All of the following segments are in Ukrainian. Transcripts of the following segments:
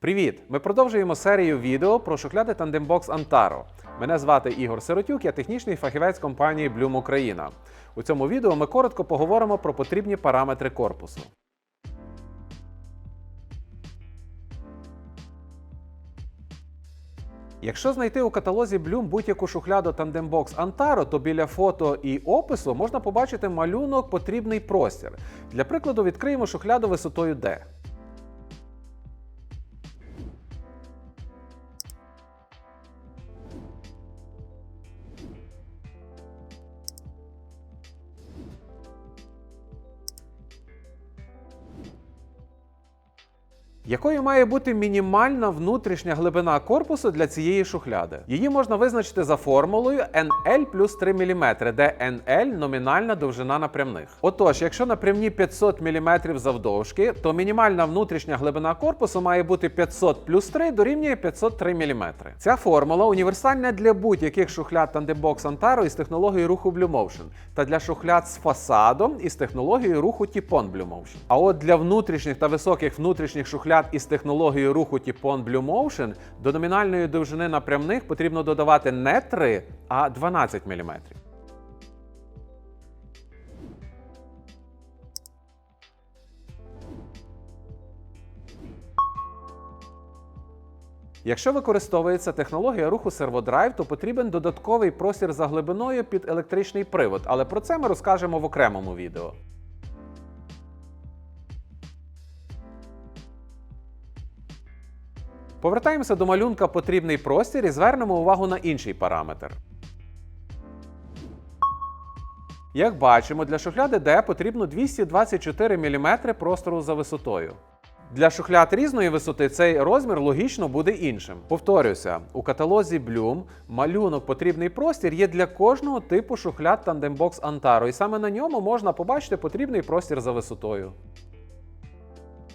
Привіт! Ми продовжуємо серію відео про шухляди Tandembox Antaro. Мене звати Ігор Сиротюк, я технічний фахівець компанії Bloom Україна. У цьому відео ми коротко поговоримо про потрібні параметри корпусу. Якщо знайти у каталозі Bloom будь-яку шухляду Tandembox Antaro, то біля фото і опису можна побачити малюнок потрібний простір. Для прикладу, відкриємо шухляду висотою D. Якою має бути мінімальна внутрішня глибина корпусу для цієї шухляди? Її можна визначити за формулою NL плюс 3 мм, де NL номінальна довжина напрямних. Отож, якщо напрямні 500 мм завдовжки, то мінімальна внутрішня глибина корпусу має бути 500 плюс 3 дорівнює 503 мм. Ця формула універсальна для будь-яких шухляд Tandembox Antaro із технологією руху Blue Motion та для шухляд з фасадом із технологією руху Tipon Blue Motion. А от для внутрішніх та високих внутрішніх шухляд із технологією руху Tipon Blue Motion до номінальної довжини напрямних потрібно додавати не 3, а 12 мм. Якщо використовується технологія руху серводрайв, то потрібен додатковий простір за глибиною під електричний привод, але про це ми розкажемо в окремому відео. Повертаємося до малюнка потрібний простір і звернемо увагу на інший параметр. Як бачимо, для шухляди D потрібно 224 мм простору за висотою. Для шухляд різної висоти цей розмір логічно буде іншим. Повторюся, у каталозі Bloom малюнок потрібний простір є для кожного типу шухляд Tandembox Antaro, і саме на ньому можна побачити потрібний простір за висотою.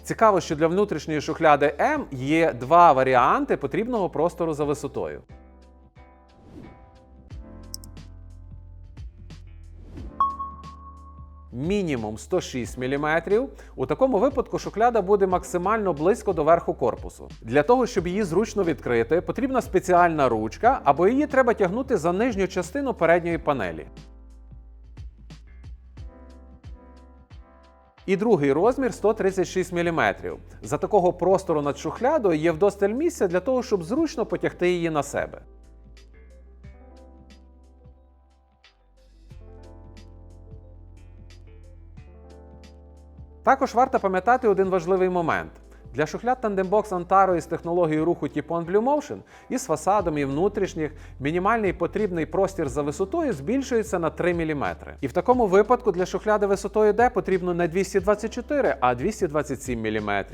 Цікаво, що для внутрішньої шухляди М є два варіанти потрібного простору за висотою. Мінімум 106 мм. У такому випадку шухляда буде максимально близько до верху корпусу. Для того, щоб її зручно відкрити, потрібна спеціальна ручка, або її треба тягнути за нижню частину передньої панелі. І другий розмір 136 мм. За такого простору над шухлядою є вдосталь місця для того, щоб зручно потягти її на себе. Також варто пам'ятати один важливий момент. Для шухляд Tandembox Antaro із технологією руху Tipon Blue Motion із фасадом і внутрішніх мінімальний потрібний простір за висотою збільшується на 3 мм. І в такому випадку для шухляди висотою D потрібно не 224, а 227 мм.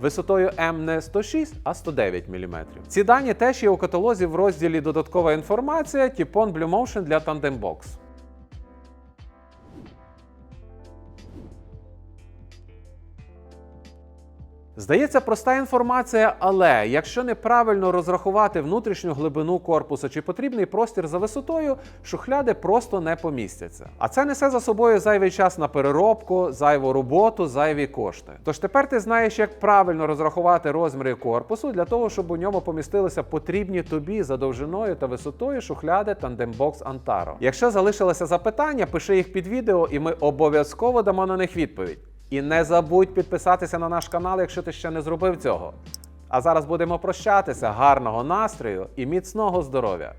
Висотою M не 106, а 109 мм. Ці дані теж є у каталозі в розділі Додаткова інформація Tipon Blue Motion для Tandembox. Здається, проста інформація, але якщо неправильно розрахувати внутрішню глибину корпусу чи потрібний простір за висотою, шухляди просто не помістяться. А це несе за собою зайвий час на переробку, зайву роботу, зайві кошти. Тож тепер ти знаєш, як правильно розрахувати розміри корпусу для того, щоб у ньому помістилися потрібні тобі за довжиною та висотою шухляди Tandembox Antaro. Якщо залишилися запитання, пиши їх під відео, і ми обов'язково дамо на них відповідь. І не забудь підписатися на наш канал, якщо ти ще не зробив цього. А зараз будемо прощатися. Гарного настрою і міцного здоров'я!